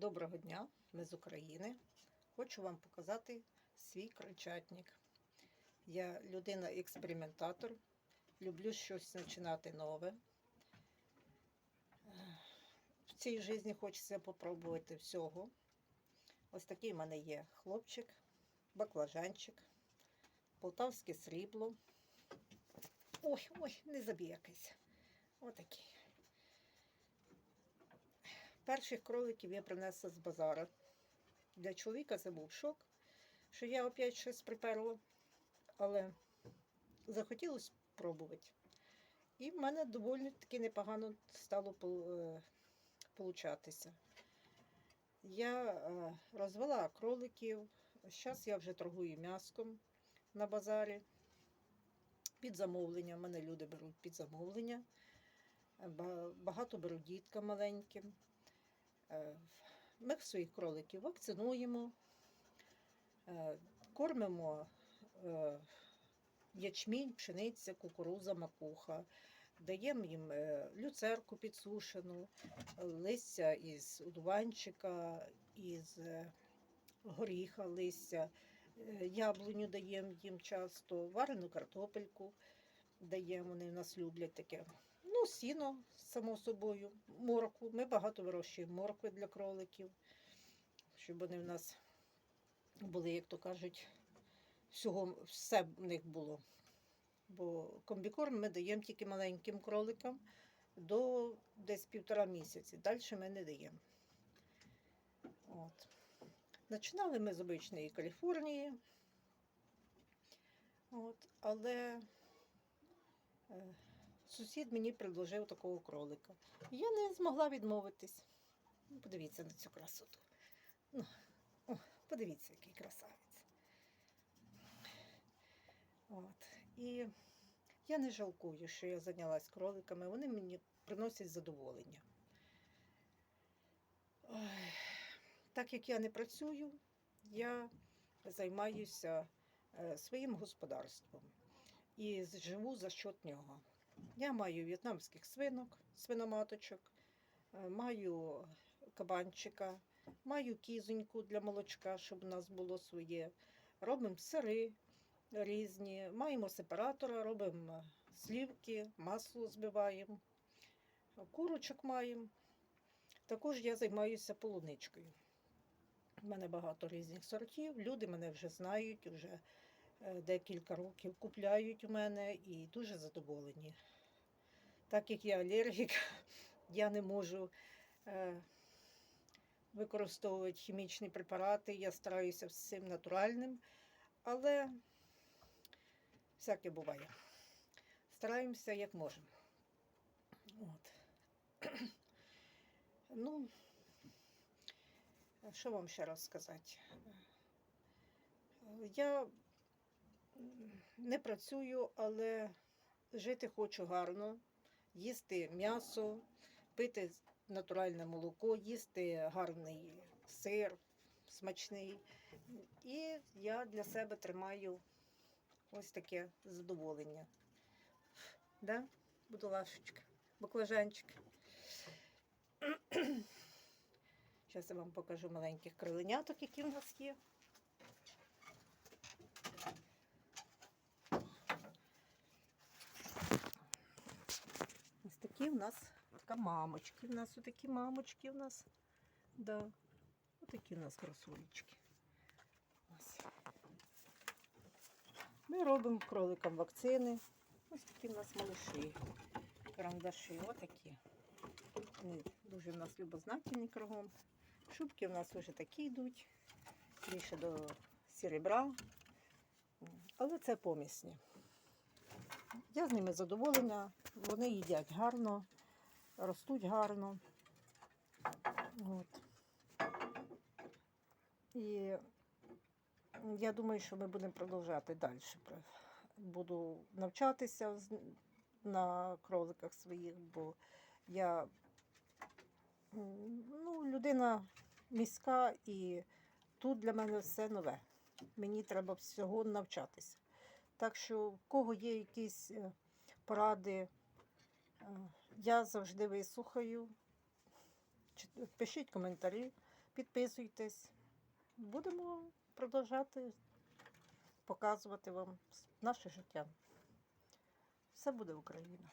Доброго дня, ми з України. Хочу вам показати свій крольчатник. Я людина-експериментатор, люблю щось починати нове. В цій житті хочеться попробувати всього. Ось такий в мене є хлопчик, баклажанчик, полтавське срібло. Ой, ой, не забіякайся. Отакий. Перших кроликів я принесла з базара. Для чоловіка це був шок, що я опять щось приперла, але захотілося пробувати. І в мене доволі таки непогано стало е, получатися. Я е, розвела кроликів. Зараз я вже торгую м'яском на базарі. Під замовлення. В мене люди беруть під замовлення. Багато беруть діткам маленьким. Е, Ми своїх кроликів вакцинуємо, е, кормимо е, ячмінь, пшениця, кукуруза, макуха, даємо їм люцерку підсушену, листя із удуванчика, із горіха листя, яблуню даємо їм часто, варену картопельку даємо, вони в нас люблять таке. Ну, сіно, само собою, моркву. Ми багато вирощуємо моркви для кроликів, щоб вони в нас були, як то кажуть, всього, все в них було. Бо комбікорм ми даємо тільки маленьким кроликам до десь півтора місяці. Далі ми не даємо. От. Починали ми з обичної Каліфорнії. От, але е, сусід мені предложив такого кролика. Я не змогла відмовитись. Подивіться на цю красоту. Ну, о, подивіться, який красавець. От. І я не жалкую, що я зайнялась кроликами. Вони мені приносять задоволення. Ой. Так як я не працюю, я займаюся е, своїм господарством і живу за счет нього. Я маю в'єтнамських свинок, свиноматочок, е, маю кабанчика, маю кізоньку для молочка, щоб у нас було своє. Робимо сири різні, маємо сепаратора, робимо слівки, масло збиваємо, курочок маємо. Також я займаюся полуничкою. У мене багато різних сортів. Люди мене вже знають, вже е, декілька років купляють у мене і дуже задоволені. Так як я алергік, я не можу е, використовувати хімічні препарати, я стараюся всім натуральним, але всяке буває. Стараємося як можемо. От. ну, що вам ще раз сказати? Я м, не працюю, але жити хочу гарно, їсти м'ясо, пити натуральне молоко, їсти гарний сир, смачний. І я для себе тримаю ось таке задоволення. Да? Будулашечка, баклажанчик. Зараз я вам покажу маленьких криленяток, які в нас є. Ось такі в нас така мамочки. У нас отакі мамочки в нас. Да. Отакі в нас красулечки. Ось. Ми робимо кроликам вакцини. Ось такі в нас малыші. Карандаші, отакі. Вони дуже в нас любознательні кругом. Шубки в нас вже такі йдуть, більше до серебра. Але це помісні. Я з ними задоволена, вони їдять гарно, ростуть гарно. От. І я думаю, що ми будемо продовжувати далі. Буду навчатися на кроликах своїх, бо я ну, людина міська і тут для мене все нове. Мені треба всього навчатися. Так що, в кого є якісь е, поради, е, я завжди вислухаю. Пишіть коментарі, підписуйтесь. Будемо продовжати показувати вам наше життя. Все буде Україна.